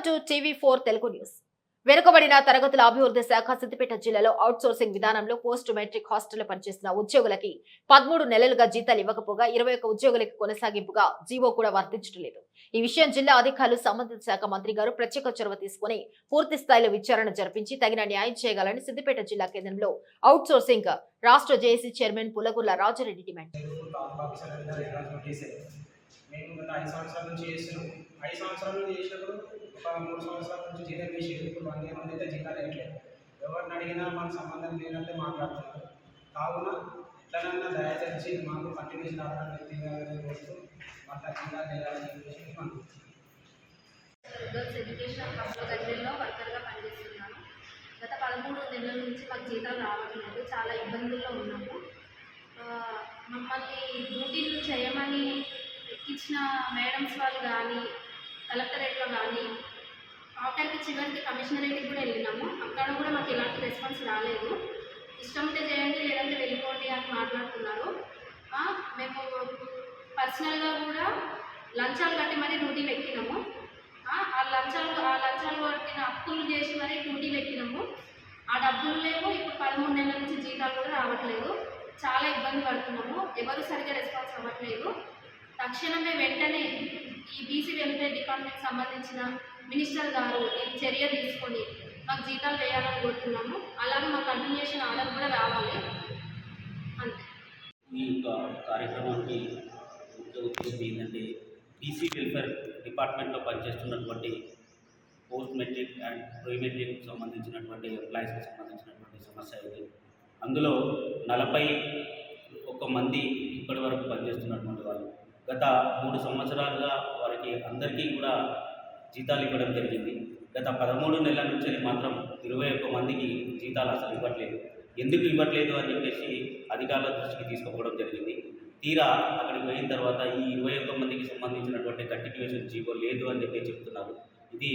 Welcome to TV four Telugu news. వెనుకబడిన తరగతుల అభివృద్ధి శాఖ సిద్దిపేట జిల్లాలో అవుట్ సోర్సింగ్ విధానంలో పోస్ట్ మెట్రిక్ హాస్టల్లో పనిచేసిన ఉద్యోగులకి పదమూడు నెలలుగా జీతాలు ఇవ్వకపోగా ఇరవై ఒక్క ఉద్యోగులకి కొనసాగింపుగా జీవో కూడా వర్తించడం లేదు. ఈ విషయం జిల్లా అధికారులు సంబంధిత శాఖ మంత్రి గారు ప్రత్యేక చొరవ తీసుకుని పూర్తి స్థాయిలో విచారణ జరిపించి తగిన న్యాయం చేయగలని సిద్దిపేట జిల్లా కేంద్రంలో అవుట్ సోర్సింగ్ రాష్ట్ర JAC chairman Pulagurla Raja Reddy demand. మేము గత ఐదు సంవత్సరాల నుంచి చేస్తున్నాం ఐదు సంవత్సరాల నుంచి చేసినప్పుడు ఒక మూడు సంవత్సరాల నుంచి జీతం వేసి ఇప్పుడు వన్ ఇయర్ అయితే జీతాలు వేయట్లేదు ఎవరిని అడిగినా మనకు సంబంధం లేదంటే మాట్లాడుతున్నారు. కావున ఎట్లనన్నా దయచేసి మాకు కంటిన్యూస్ ఆధారాన్ని తీయాలని కోరుతూ మాకు జీతాలు చేయాలని చెప్పేసి మనం ఎడ్యుకేషన్ హబ్లో దగ్గరలో వర్కర్గా పనిచేస్తున్నాను. గత పదమూడు నెలల నుంచి మాకు జీతాలు రావట్లేదు. చాలా ఇబ్బందుల్లో ఉన్నాము. మమ్మల్ని డ్యూటీలు చేయమని ఎక్కించిన మేడమ్స్ వాళ్ళు కానీ కలెక్టరేట్లో కానీ ఆఖరికి చివరికి కమిషనరేట్కి కూడా వెళ్ళినాము. అక్కడ కూడా మాకు ఎలాంటి రెస్పాన్స్ రాలేదు. ఇష్టం ఉంటే చేయండి లేదంటే వెళ్ళిపోండి అని మాట్లాడుతున్నారు. మేము పర్సనల్గా కూడా లంచాలు కట్టి మరీ డ్యూటీలు ఎక్కినాము ఆ ఆ లంచాలు ఆ లంచాలు కట్టిన అప్పులు చేసి మరీ డ్యూటీలు ఎక్కినాము ఆ డబ్బులు లేవు. ఇప్పుడు పదమూడు నెలల నుంచి జీతాలు కూడా రావట్లేదు. చాలా ఇబ్బంది పడుతున్నాము. ఎవరు సరిగ్గా రెస్పాన్స్ అవ్వట్లేదు. తక్షణమే వెంటనే ఈ బీసీ వెల్ఫేర్ డిపార్ట్మెంట్ సంబంధించిన మినిస్టర్ గారు ఈ చర్య తీసుకొని మాకు జీతాలు వేయాలని కోరుతున్నాము అలాగే మా కంటిన్యూషన్ ఆర్డర్ కూడా రావాలి. అంతే. ఈ యొక్క కార్యక్రమానికి ముఖ్య ఉద్దేశం ఏంటంటే బీసీ వెల్ఫేర్ డిపార్ట్మెంట్లో పనిచేస్తున్నటువంటి post matric and pre matric సంబంధించినటువంటి ఎంప్లాయీస్కి సంబంధించినటువంటి సమస్య ఇది. అందులో నలభై ఒక మంది ఇప్పటి వరకు పనిచేస్తున్నటువంటి వాళ్ళు. గత మూడు సంవత్సరాలుగా వారికి అందరికీ కూడా జీతాలు ఇవ్వడం జరిగింది. గత పదమూడు నెలల నుంచి మాత్రం ఇరవై ఒక్క మందికి జీతాలు అసలు ఇవ్వట్లేదు. ఎందుకు ఇవ్వట్లేదు అని చెప్పేసి అధికారుల దృష్టికి తీసుకోవడం జరిగింది. తీరా అక్కడికి పోయిన తర్వాత ఈ ఇరవై ఒక్క మందికి సంబంధించినటువంటి కంటిన్యూషన్ జీవో లేదు అని చెప్పి చెప్తున్నారు. ఇది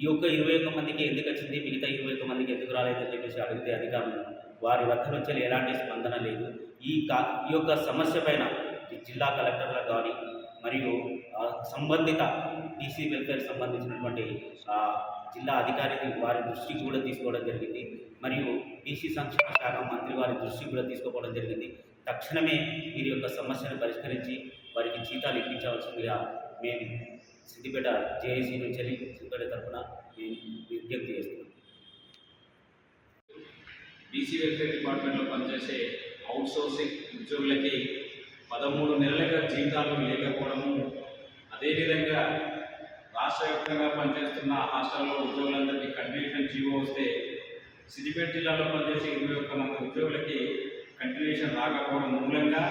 ఈ యొక్క ఇరవై ఒక్క మందికి ఎందుకు వచ్చింది? మిగతా ఇరవై ఒక్క మందికి ఎందుకు రాలేదని చెప్పేసి అడిగితే అధికారులు వారి వద్ద నుంచి ఎలాంటి స్పందన లేదు. ఈ కా ఈ యొక్క సమస్య పైన జిల్లా కలెక్టర్లకు కానీ మరియు సంబంధిత బీసీ వెల్ఫేర్ సంబంధించినటువంటి జిల్లా అధికారికి వారి దృష్టికి కూడా తీసుకోవడం జరిగింది. మరియు బీసీ సంక్షేమ శాఖ మంత్రి వారి దృష్టికి కూడా తీసుకోవడం జరిగింది. తక్షణమే వీరి యొక్క సమస్యను పరిష్కరించి వారికి జీతాలు ఇప్పించవలసిందిగా మేము సిద్దిపేట జేఏసీ నుంచి వెళ్ళి సిద్దిపేట తరఫున మేము విజ్ఞప్తి చేస్తున్నాం. బీసీ వెల్ఫేర్ డిపార్ట్మెంట్లో పనిచేసే అవుట్ సోర్సింగ్ ఉద్యోగులకి పదమూడు నెలలుగా జీతాలు లేకపోవడము అదేవిధంగా రాష్ట్ర వ్యాప్తంగా పనిచేస్తున్న హాస్టల్లో ఉద్యోగులందరికీ కంటిన్యూషన్ జీవో వస్తే సిద్దిపేట జిల్లాలో పనిచేసే ఇరవై ఒక్క మంది ఉద్యోగులకి కంటిన్యూషన్ రాకపోవడం మూలంగా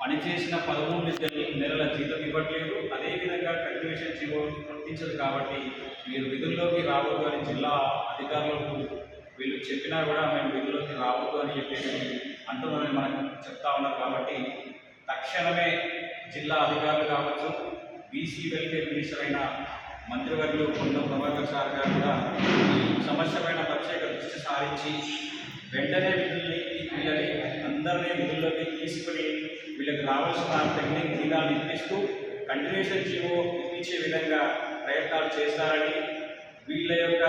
పనిచేసిన పదమూడు నెలల- జీతం ఇవ్వట్లేదు. అదేవిధంగా కంటిన్యూషన్ జీవో వర్తించదు కాబట్టి మీరు విధుల్లోకి రావద్దు అని జిల్లా అధికారులకు వీళ్ళు చెప్పినా కూడా మేము వీళ్ళలోకి రావద్దు అని చెప్పేసి అంటున్నారని మనకు చెప్తా ఉన్నారు కాబట్టి తక్షణమే జిల్లా అధికారులు కావచ్చు బీసీ వెల్ఫేర్ మినిస్టర్ అయిన మంత్రివర్యులు కొండ ప్రభాకర్ సార్ గారు కూడా ఈ సమస్యపైన ప్రత్యేక దృష్టి సారించి వెంటనే విధుల్లోకి వీళ్ళని అందరినీ విధుల్లోకి తీసుకుని వీళ్ళకి రావాల్సిన పెండింగ్ జీతాలు ఇప్పిస్తూ కంటిన్యూషన్ జీవో ఇప్పించే విధంగా ప్రయత్నాలు చేస్తారని వీళ్ళ యొక్క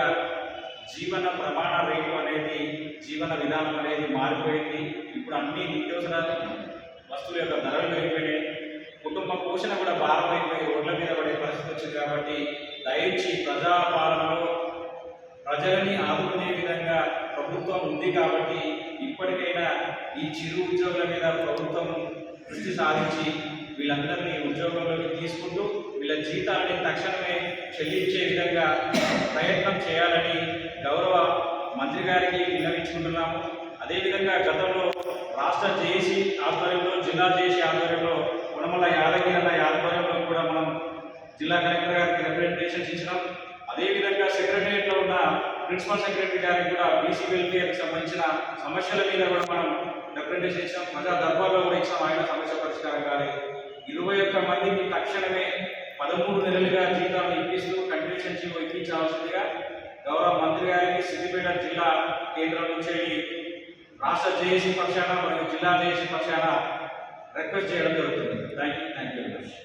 జీవన ప్రమాణ రేటు అనేది జీవన విధానం అనేది మారిపోయింది. ఇప్పుడు అన్ని నిత్యవసర వస్తువుల యొక్క ధరలు పెరిగిపోయినాయి. కుటుంబ పోషణ కూడా భారమైపోయి రోడ్ల మీద పడే పరిస్థితి వచ్చింది కాబట్టి దయచి ప్రజాపాలనలో ప్రజలని ఆదుకునే విధంగా ప్రభుత్వం ఉంది కాబట్టి ఇప్పటికైనా ఈ చిరు ఉద్యోగుల మీద ప్రభుత్వం దృష్టి సారించి వీళ్ళందరినీ ఉద్యోగంలోకి తీసుకుంటూ వీళ్ళ జీతాలని తక్షణమే చెల్లించే విధంగా ప్రయత్నం చేయాలని గౌరవ మంత్రి గారికి విన్నవించుకుంటున్నాము. అదేవిధంగా గతంలో రాష్ట్ర జేఏసీ ఆధ్వర్యంలో జిల్లా జేఏసీ ఆధ్వర్యంలో ఉడమల యాదగిరి అన్న ఆధ్వర్యంలో కూడా మనం జిల్లా కలెక్టర్ గారికి రిప్రజెంటేషన్స్ ఇచ్చినాం. అదేవిధంగా సెక్రటరియట్లో ఉన్న ప్రిన్సిపల్ సెక్రటరీ గారికి కూడా బీసీ వెల్ఫేర్కి సంబంధించిన సమస్యల మీద కూడా మనం రిప్రజెంటేషన్ ఇచ్చాం ప్రజా దర్బార్లో కూడా ఇచ్చాం ఆయన సమస్య పరిష్కారం కానీ ఇరవై ఒక్క మందికి తక్షణమే పదమూడు నెలలుగా జీతాలు ఇప్పిస్తూ కంటిన్యూషన్ జీవో ఇప్పించాల్సిందిగా గౌరవ మంత్రి గారికి సిద్దిపేట జిల్లా కేంద్రం నుంచి రాష్ట్ర జేఏసీ పక్షాన మరియు జిల్లా జేఏసీ పక్షాన రిక్వెస్ట్ చేయడం జరుగుతుంది. Thank you thank you much